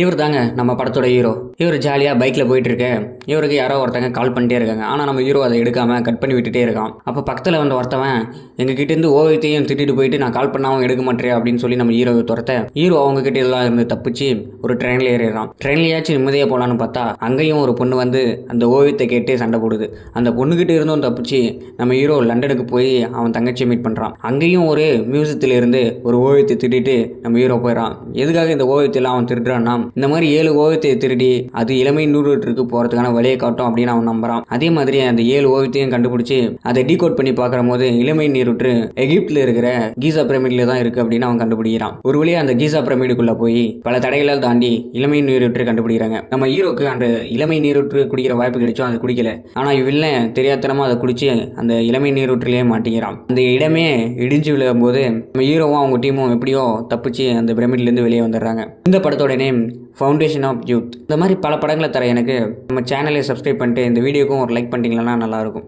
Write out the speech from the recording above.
இவர் தாங்க நம்ம படத்தோட ஹீரோ இவர் ஜாலியாக பைக்கில் போயிட்டு இருக்கு இவருக்கு யாரோ ஒருத்தங்க கால் பண்ணிட்டே இருக்காங்க. ஆனால் நம்ம ஹீரோ அதை எடுக்காமல் கட் பண்ணி விட்டுட்டே இருக்கான். அப்போ பக்கத்தில் வந்த ஒருத்தவன் எங்ககிட்ட இருந்து ஓவியத்தையும் திட்டிட்டு போயிட்டு நான் கால் பண்ணாமல் எடுக்க மாட்டேன் அப்படின்னு சொல்லி நம்ம ஹீரோவை துரத்த ஹீரோ அவங்க கிட்ட எல்லாம் இருந்து தப்பிச்சு ஒரு ட்ரெயினில் ஏறிடுறான். ட்ரெயின்லேயாச்சும் நிம்மதியாக போகலான்னு பார்த்தா அங்கேயும் ஒரு பொண்ணு வந்து அந்த ஓவியத்தை கேட்டு சண்டை போடுது. அந்த பொண்ணுக்கிட்டே இருந்தும் தப்பிச்சு நம்ம ஹீரோ லண்டனுக்கு போய் அவன் தங்கச்சியை மீட் பண்ணுறான் அங்கேயும் ஒரு மியூசியத்தில் இருந்து ஒரு ஓவியத்தை திருடிட்டு நம்ம ஹீரோ போயிடறான். எதுக்காக இந்த ஓவியத்தையெல்லாம் அவன் திருடுறான்னா இந்த மாதிரி ஏழு ஓவியத்தை திருடி அது இளமை நூறுக்கு போகிறதுக்கான வழியை காட்டும் அப்படின்னு அவன் நம்புறான். அதே மாதிரி அந்த ஏழு ஓவியத்தையும் கண்டுபிடிச்சி அதை டீகோட் பண்ணி பார்க்குற போது இளமை நீரூற்று எகிப்தில் இருக்கிற கீசா பிரமிட்ல தான் இருக்கு அப்படின்னு அவன் கண்டுபிடிக்கிறான். ஒரு வழியாக அந்த கீசா பிரமிடுக்குள்ள போய் பல தடைகளால் தாண்டி இளமை நீரூற்று கண்டுபிடிக்கிறாங்க. நம்ம ஹீரோக்கு அந்த இளமை நீரூற்று குடிக்கிற வாய்ப்பு கிடைச்சோம் அதை குடிக்கல. ஆனா இவன் தெரியாதனமா அதை குடிச்சு அந்த இளமை நீரூற்றிலேயே மாட்டிக்கிறான். அந்த இடமே இடிஞ்சு விழும் போது நம்ம ஹீரோவும் அவங்க டீமும் எப்படியோ தப்பிச்சு அந்த பிரமிட்ல இருந்து வெளியே வந்துடுறாங்க. இந்த படத்தோட நேம் ஃபவுண்டேஷன் ஆஃப் யூத் இந்த மாதிரி பல படங்களை தர எனக்கு நம்ம சேனலை சப்ஸ்கிரைப் பண்ணிட்டு இந்த வீடியோக்கும் ஒரு லைக் பண்ணிட்டீங்கன்னா நல்லாயிருக்கும்.